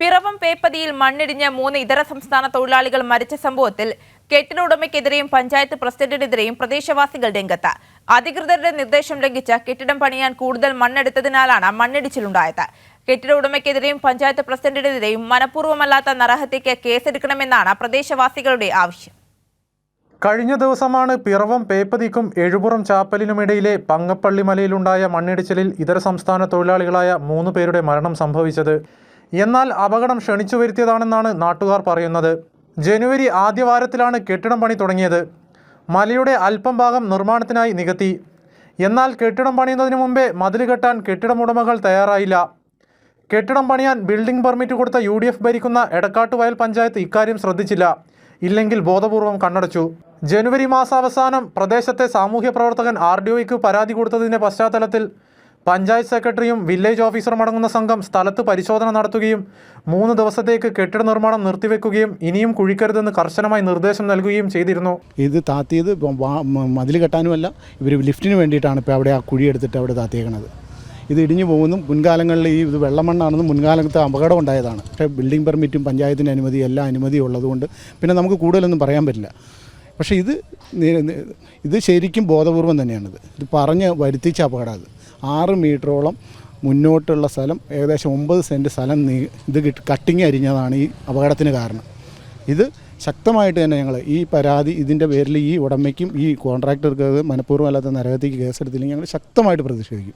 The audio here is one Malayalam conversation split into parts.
പിറവം പേപ്പതിയിൽ മണ്ണിടിഞ്ഞ് മൂന്ന് ഇതര സംസ്ഥാന തൊഴിലാളികൾ മരിച്ച സംഭവത്തിൽ കെട്ടിട പഞ്ചായത്ത് പ്രസിഡന്റിനെതിരെയും പ്രദേശവാസികൾ രംഗത്ത്. അധികൃതരുടെ നിർദ്ദേശം ലംഘിച്ച കെട്ടിടം പണിയാൻ കൂടുതൽ മണ്ണെടുത്തതിനാലാണ് മണ്ണിടിച്ചിലുണ്ടായത്. കെട്ടിട ഉടമയ്ക്കെതിരെയും പഞ്ചായത്ത് പ്രസിഡന്റിനെതിരെയും മനഃപൂർവമല്ലാത്ത നരഹത്യക്ക് കേസെടുക്കണമെന്നാണ് പ്രദേശവാസികളുടെ ആവശ്യം. കഴിഞ്ഞ ദിവസമാണ് പിറവം പേപ്പതിക്കും എഴുപുറം ചാപ്പലിനുമിടയിലെ പങ്ങപ്പള്ളി മലയിലുണ്ടായ മണ്ണിടിച്ചിലിൽ ഇതര സംസ്ഥാന തൊഴിലാളികളായ മൂന്ന് പേരുടെ മരണം സംഭവിച്ചത്. എന്നാൽ അപകടം ക്ഷണിച്ചു വരുത്തിയതാണെന്നാണ് നാട്ടുകാർ പറയുന്നത്. ജനുവരി ആദ്യവാരത്തിലാണ് കെട്ടിടം പണി തുടങ്ങിയത്. മലയുടെ അല്പം ഭാഗം നിർമ്മാണത്തിനായി നികത്തി. എന്നാൽ കെട്ടിടം പണിയുന്നതിന് മുമ്പേ മതിൽ കെട്ടാൻ കെട്ടിടം ഉടമകൾ തയ്യാറായില്ല. കെട്ടിടം പണിയാൻ ബിൽഡിംഗ് പെർമിറ്റ് കൊടുത്ത യു ഡി എഫ് ഭരിക്കുന്ന എടക്കാട്ടുവയൽ പഞ്ചായത്ത് ഇക്കാര്യം ശ്രദ്ധിച്ചില്ല. ഇല്ലെങ്കിൽ ബോധപൂർവം കണ്ണടച്ചു. ജനുവരി മാസാവസാനം പ്രദേശത്തെ സാമൂഹ്യ പ്രവർത്തകൻ ആർ ഡി ഒയ്ക്ക് പരാതി കൊടുത്തതിന്റെ പശ്ചാത്തലത്തിൽ പഞ്ചായത്ത് സെക്രട്ടറിയും വില്ലേജ് ഓഫീസറും അടങ്ങുന്ന സംഘം സ്ഥലത്ത് പരിശോധന നടത്തുകയും മൂന്ന് ദിവസത്തേക്ക് കെട്ടിട നിർമ്മാണം നിർത്തിവെക്കുകയും ഇനിയും കുഴിക്കരുതെന്ന് കർശനമായി നിർദ്ദേശം നൽകുകയും ചെയ്തിരുന്നു. ഇത് താത്തിയത് മതിൽ കെട്ടാനുമല്ല ഇവർ ലിഫ്റ്റിന് വേണ്ടിയിട്ടാണ് ഇപ്പോൾ അവിടെ ആ കുഴി എടുത്തിട്ട് അവിടെ താത്തിയേക്കണത്. ഇത് ഇടിഞ്ഞു പോകുന്നു. മുൻകാലങ്ങളിൽ ഈ ഇത് വെള്ളമണ്ണാണെന്നും മുൻകാലത്തെ അപകടം ഉണ്ടായതാണ്. പക്ഷേ ബിൽഡിംഗ് പെർമിറ്റും പഞ്ചായത്തിന്റെ അനുമതി എല്ലാ അനുമതിയും ഉള്ളതുകൊണ്ട് പിന്നെ നമുക്ക് കൂടുതലൊന്നും പറയാൻ പറ്റില്ല. പക്ഷേ ഇത് ഇത് ശരിക്കും ബോധപൂർവം തന്നെയാണിത്. ഇത് പറഞ്ഞ് വരുത്തിച്ച അപകടം അത്. ആറ് മീറ്ററോളം മുന്നോട്ടുള്ള സ്ഥലം ഏകദേശം ഒമ്പത് സെന്റ് സ്ഥലം നീ ഇത് കിട്ട് കട്ടിങ് അരിഞ്ഞതാണ് ഈ അപകടത്തിന് കാരണം. ഇത് ശക്തമായിട്ട് തന്നെ ഞങ്ങൾ ഈ പരാതി ഇതിന്റെ പേരിൽ ഈ ഉടമയ്ക്കും ഈ കോൺട്രാക്ടർക്ക് മനഃപൂർവമല്ലാത്ത നരകത്തേക്ക് കേസെടുത്തില്ലെങ്കിൽ ഞങ്ങൾ ശക്തമായിട്ട് പ്രതിഷേധിക്കും.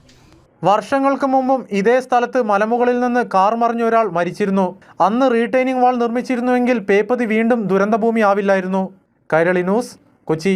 വർഷങ്ങൾക്ക് മുമ്പും ഇതേ സ്ഥലത്ത് മലമുകളിൽ നിന്ന് കാർ മറിഞ്ഞ ഒരാൾ മരിച്ചിരുന്നു. അന്ന് റീടൈനിങ് വാൾ നിർമ്മിച്ചിരുന്നുവെങ്കിൽ പേപ്പതി വീണ്ടും ദുരന്തഭൂമി ആവില്ലായിരുന്നു കൈരളി ന്യൂസ് കൊച്ചി.